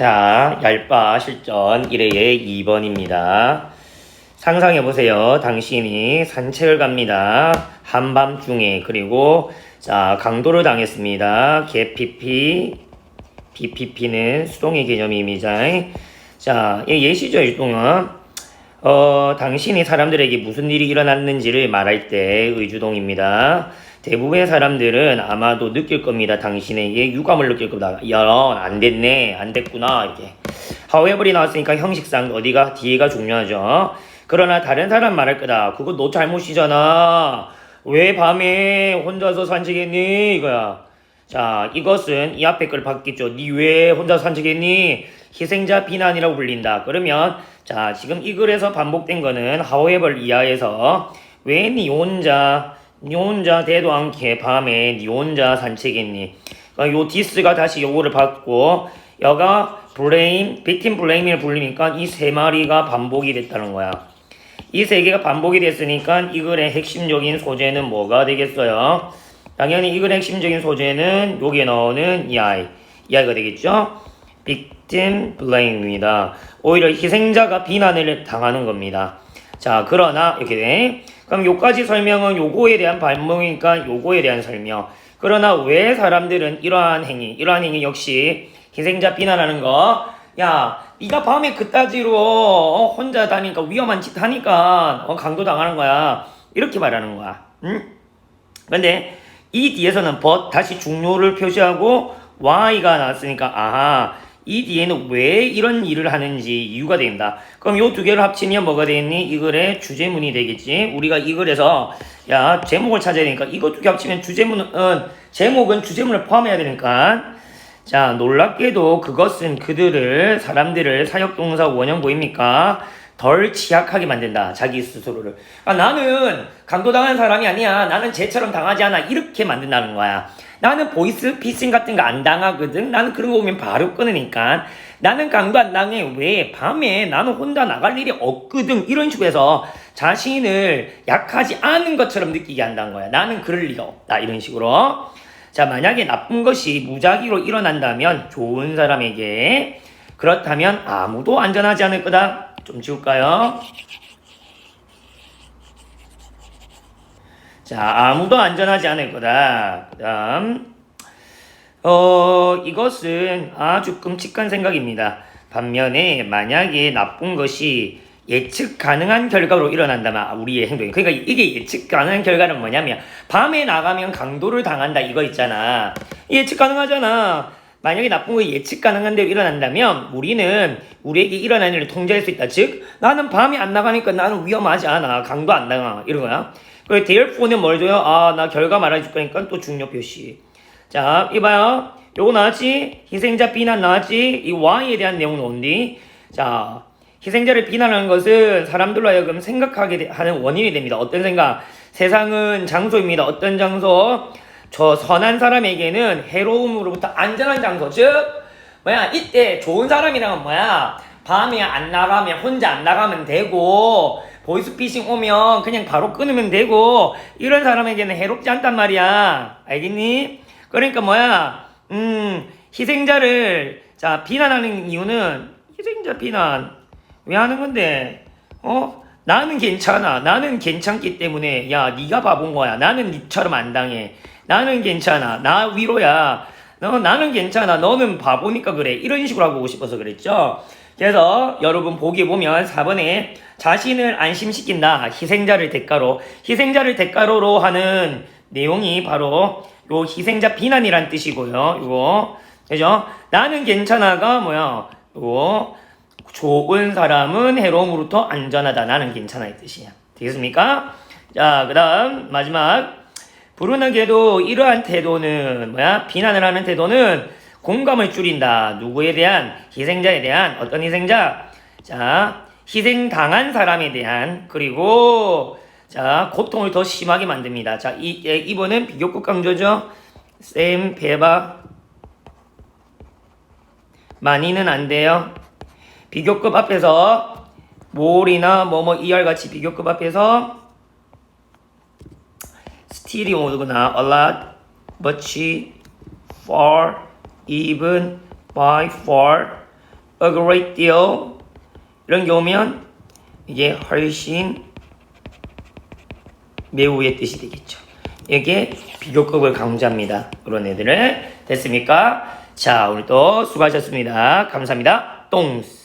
자, 얄바 실전 1회의 2번입니다. 상상해보세요. 당신이 산책을 갑니다. 한밤중에. 그리고, 자, 강도를 당했습니다. 개피피, BPP는 수동의 개념입니다. 자, 이 예시죠, 일동은. 어, 당신이 사람들에게 무슨 일이 일어났는지를 말할 때 의주동입니다. 대부분의 사람들은 아마도 느낄 겁니다. 당신에게 유감을 느낄 겁니다. 야, 안 됐네. 안 됐구나. 이렇게. however이 나왔으니까 형식상 어디가 뒤에가 중요하죠. 그러나 다른 사람 말할 거다. 그거 너 잘못이잖아. 왜 밤에 혼자서 산책했니? 이거야. 자, 이것은 이 앞에 걸 받겠죠. 니 왜 혼자 산책했니? 희생자 비난이라고 불린다. 그러면 자, 지금 이 글에서 반복된 거는 however 이하에서 왜 니 혼자 니 혼자 대도 않게 밤에 니 혼자 산책했니? 그러니까 요 디스가 다시 요거를 받고 여가 blame, victim blame을 불리니까 이 세 마리가 반복이 됐다는 거야. 이 세 개가 반복이 됐으니까 이 글의 핵심적인 소재는 뭐가 되겠어요? 당연히 이 글의 핵심적인 소재는 여기에 나오는 이 아이, 이 아이가 되겠죠? victim blame입니다. 오히려 희생자가 비난을 당하는 겁니다. 자, 그러나 이렇게 돼. 그럼 요까지 설명은 요거에 대한 반복이니까 요거에 대한 설명. 그러나 왜 사람들은 이러한 행위, 이러한 행위 역시 희생자 비난하는 거. 야, 네가 밤에 그따지로 어, 혼자 다니니까 위험한 짓 하니까 어, 강도 당하는 거야. 이렇게 말하는 거야. 응? 근데 이 뒤에서는 but 다시 중요를 표시하고 why가 나왔으니까 아하 이 뒤에는 왜 이런 일을 하는지 이유가 된다. 그럼 요 두 개를 합치면 뭐가 되겠니? 이 글의 주제문이 되겠지. 우리가 이 글에서 야 제목을 찾아야 되니까 이거 두 개 합치면 주제문은 제목은 주제문을 포함해야 되니까 자 놀랍게도 그것은 그들을 사람들을 사역동사 원형 보입니까? 덜 취약하게 만든다. 자기 스스로를. 아, 나는 강도당한 사람이 아니야. 나는 쟤처럼 당하지 않아. 이렇게 만든다는 거야. 나는 보이스 피싱 같은 거 안 당하거든. 나는 그런 거 보면 바로 끊으니까. 나는 강도 안 당해. 왜? 밤에 나는 혼자 나갈 일이 없거든. 이런 식으로 해서 자신을 약하지 않은 것처럼 느끼게 한다는 거야. 나는 그럴 리가 없다. 이런 식으로. 자, 만약에 나쁜 것이 무작위로 일어난다면 좋은 사람에게 그렇다면 아무도 안전하지 않을 거다. 좀 지울까요? 자, 아무도 안전하지 않을 거다. 그 다음, 어, 이것은 아주 끔찍한 생각입니다. 반면에 만약에 나쁜 것이 예측 가능한 결과로 일어난다면 우리의 행동이 그러니까 이게 예측 가능한 결과는 뭐냐면 밤에 나가면 강도를 당한다 이거 있잖아 예측 가능하잖아 만약에 나쁜 거 예측 가능한 대로 일어난다면 우리는 우리에게 일어난 일을 통제할 수 있다. 즉, 나는 밤에 안 나가니까 나는 위험하지 않아. 강도 안 당하. 이런 거야. Therefore는 뭘 줘요? 아, 나 결과 말해줄 거니까 또 중요 표시. 자, 이봐요. 요거 나왔지? 희생자 비난 나왔지? 이 Y에 대한 내용은 뭔디? 자, 희생자를 비난하는 것은 사람들로 하여금 생각하게 하는 원인이 됩니다. 어떤 생각? 세상은 장소입니다. 어떤 장소? 저 선한 사람에게는 해로움으로부터 안전한 장소 즉 뭐야 이때 좋은 사람이랑은 뭐야 밤에 안 나가면 혼자 안 나가면 되고 보이스피싱 오면 그냥 바로 끊으면 되고 이런 사람에게는 해롭지 않단 말이야 알겠니? 그러니까 뭐야 음 희생자를 자 비난하는 이유는 희생자 비난 왜 하는 건데 어 나는 괜찮아 나는 괜찮기 때문에 야 네가 바본 거야 나는 니처럼 안 당해 나는 괜찮아. 나 위로야. 너 나는 괜찮아. 너는 바보니까 그래. 이런 식으로 하고 싶어서 그랬죠. 그래서 여러분 보기 보면 4번에 자신을 안심시킨다. 희생자를 대가로. 희생자를 대가로로 하는 내용이 바로 요 희생자 비난이란 뜻이고요. 요거. 그죠? 나는 괜찮아가 뭐야? 요거. 좋은 사람은 해로움으로부터 안전하다. 나는 괜찮아. 이 뜻이야. 되겠습니까? 자, 그 다음 마지막. 불운하게도 이러한 태도는 뭐야? 비난을 하는 태도는 공감을 줄인다. 누구에 대한 희생자에 대한 어떤 희생자? 자, 희생당한 사람에 대한 그리고 자 고통을 더 심하게 만듭니다. 자, 이 예, 이번은 비교급 강조죠. 쌤 배바 많이는 안 돼요. 비교급 앞에서 몰이나 뭐뭐 ER 같이 비교급 앞에서 still이 오거나 a lot, much, far, even, by, far a great deal 이런 게 오면 이게 훨씬 매우의 뜻이 되겠죠. 이게 비교급을 강조합니다. 그런 애들을 됐습니까? 자, 오늘도 수고하셨습니다. 감사합니다. 똥스.